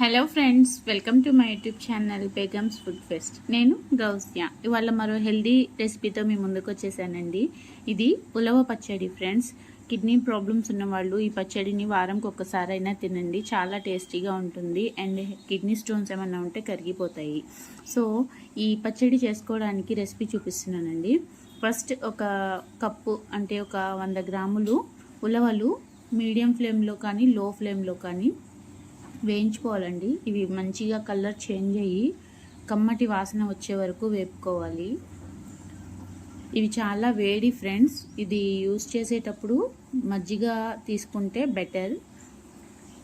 Hello friends welcome to my YouTube channel Begum's food fest నేను గౌస్య. ఇవాళ మరో healthy రెసిపీతో మీ ముందుకు వచ్చేసానండి. ఇది ఉలవ పచ్చడి ఫ్రెండ్స్ కిడ్నీ ప్రాబ్లమ్స్ ఉన్నవాళ్ళు ఈ పచ్చడిని వారంకి ఒక్కసారి అయినా తినండి. చాలా టేస్టీగా ఉంటుంది. అండ్ కిడ్నీ స్టోన్స్ ఏమైనా ఉంటే కరిగిపోతాయి. సో ఈ పచ్చడి చేసుకోవడానికి రెసిపీ చూపిస్తున్నానండి. ఫస్ట్ ఒక కప్పు అంటే ఒక వంద గ్రాములు ఉలవలు మీడియం ఫ్లేమ్లో కానీ లో ఫ్లేమ్లో కానీ వేయించుకోవాలండి. ఇవి మంచిగా కలర్ చేంజ్ అయ్యి కమ్మటి వాసన వచ్చే వరకు వేపుకోవాలి. ఇవి చాలా వేడి ఫ్రెండ్స్. ఇది యూస్ చేసేటప్పుడు మజ్జిగ తీసుకుంటే బెటర్.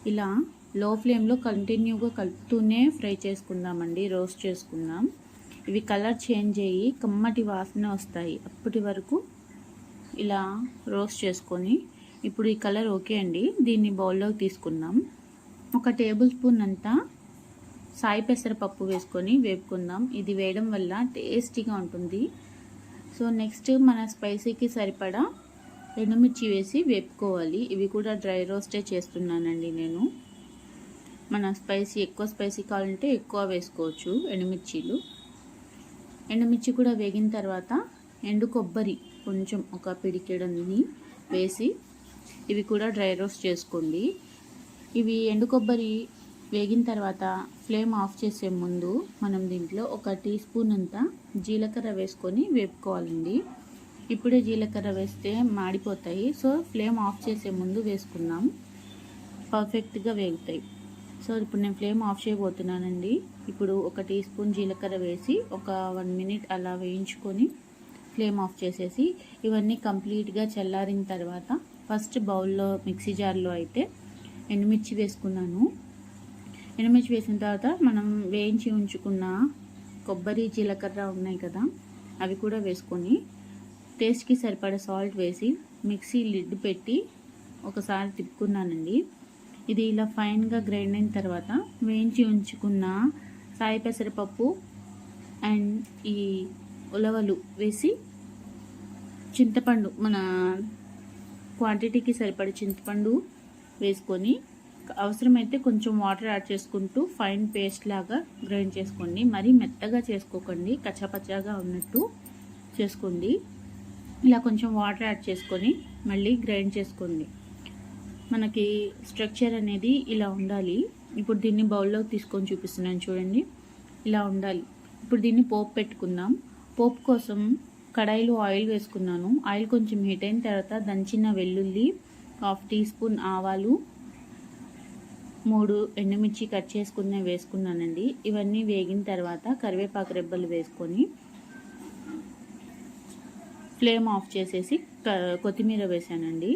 ఇలా లో ఫ్లేమ్లో కంటిన్యూగా కలుపుతూనే ఫ్రై చేసుకుందామండి. రోస్ట్ చేసుకుందాం. ఇవి కలర్ చేంజ్ అయ్యి కమ్మటి వాసన వస్తాయి అప్పటి వరకు ఇలా రోస్ట్ చేసుకొని. ఇప్పుడు ఈ కలర్ ఓకే అండి. దీన్ని బౌల్లోకి తీసుకుందాం. ఒక టేబుల్ స్పూన్ అంతా సాయి పెసరపప్పు వేసుకొని వేపుకుందాం. ఇది వేయడం వల్ల టేస్టీగా ఉంటుంది. సో నెక్స్ట్ మన స్పైసీకి సరిపడా ఎండుమిర్చి వేసి వేపుకోవాలి. ఇవి కూడా డ్రై రోస్టే చేస్తున్నానండి నేను. మన స్పైసీ ఎక్కువ స్పైసీ కావాలంటే ఎక్కువ వేసుకోవచ్చు ఎండుమిర్చీలు. ఎండుమిర్చి కూడా వేగిన తర్వాత ఎండు కొబ్బరి కొంచెం ఒక పిడికెడని వేసి ఇవి కూడా డ్రై రోస్ట్ చేసుకోండి. ఇవి ఎండు కొబ్బరి వేగిన తర్వాత ఫ్లేమ్ ఆఫ్ చేసే ముందు మనం దీంట్లో ఒక టీ స్పూన్ అంతా జీలకర్ర వేసుకొని వేపుకోవాలండి. ఇప్పుడే జీలకర్ర వేస్తే మాడిపోతాయి. సో ఫ్లేమ్ ఆఫ్ చేసే ముందు వేసుకుందాం. పర్ఫెక్ట్గా వేగుతాయి. సో ఇప్పుడు నేను ఫ్లేమ్ ఆఫ్ చేయబోతున్నానండి. ఇప్పుడు ఒక టీ స్పూన్ జీలకర్ర వేసి ఒక వన్ మినిట్ అలా వేయించుకొని ఫ్లేమ్ ఆఫ్ చేసేసి ఇవన్నీ కంప్లీట్గా చల్లారిన తర్వాత ఫస్ట్ బౌల్లో మిక్సీ జార్లో అయితే ఎండుమిర్చి వేసుకున్నాను. ఎండుమిర్చి వేసిన తర్వాత మనం వేయించి ఉంచుకున్న కొబ్బరి జీలకర్ర ఉన్నాయి కదా అవి కూడా వేసుకొని టేస్ట్కి సరిపడే సాల్ట్ వేసి మిక్సీ లిడ్ పెట్టి ఒకసారి తిప్పుకున్నానండి. ఇది ఇలా ఫైన్గా గ్రైండ్ అయిన తర్వాత వేయించి ఉంచుకున్న సాయి పెసరపప్పు అండ్ ఈ ఉలవలు వేసి చింతపండు మన క్వాంటిటీకి సరిపడే చింతపండు వేసుకొని అవసరమైతే కొంచెం వాటర్ యాడ్ చేసుకుంటూ ఫైన్ పేస్ట్ లాగా గ్రైండ్ చేసుకోండి. మరీ మెత్తగా చేసుకోకండి. కచ్చాపచ్చాగా ఉన్నట్టు చేసుకోండి. ఇలా కొంచెం వాటర్ యాడ్ చేసుకొని మళ్ళీ గ్రైండ్ చేసుకోండి. మనకి స్ట్రక్చర్ అనేది ఇలా ఉండాలి. ఇప్పుడు దీన్ని బౌల్లోకి తీసుకొని చూపిస్తున్నాను చూడండి. ఇలా ఉండాలి. ఇప్పుడు దీన్ని పోపు పెట్టుకుందాం. పోపు కోసం కడాయిలో ఆయిల్ వేసుకున్నాను. ఆయిల్ కొంచెం హీట్ అయిన తర్వాత దంచిన వెల్లుల్లి హాఫ్ టీ స్పూన్ ఆవాలు మూడు ఎండుమిర్చి కట్ చేసుకునే వేసుకున్నానండి. ఇవన్నీ వేగిన తర్వాత కరివేపాకు రెబ్బలు వేసుకొని ఫ్లేమ్ ఆఫ్ చేసేసి కొత్తిమీర వేసానండి.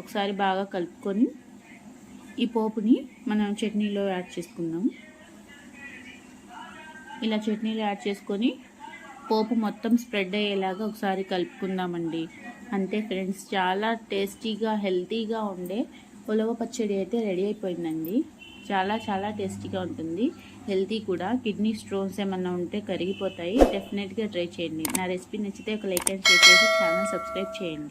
ఒకసారి బాగా కలుపుకొని ఈ పోపుని మనం చట్నీలో యాడ్ చేసుకుందాం. ఇలా చట్నీలో యాడ్ చేసుకొని పోపు మొత్తం స్ప్రెడ్ అయ్యేలాగా ఒకసారి కలుపుకుందామండి. అంతే ఫ్రెండ్స్ చాలా టేస్టీగా హెల్తీగా ఉండే ఉలవ పచ్చడి అయితే రెడీ అయిపోయిందండి. చాలా చాలా టేస్టీగా ఉంటుంది. హెల్తీ కూడా. కిడ్నీ స్టోన్స్ ఏమన్నా ఉంటే కరిగిపోతాయి. డెఫినెట్గా ట్రై చేయండి. నా రెసిపీ నచ్చితే ఒక లైక్ అండ్ షేర్ చేసి ఛానల్ సబ్స్క్రైబ్ చేయండి.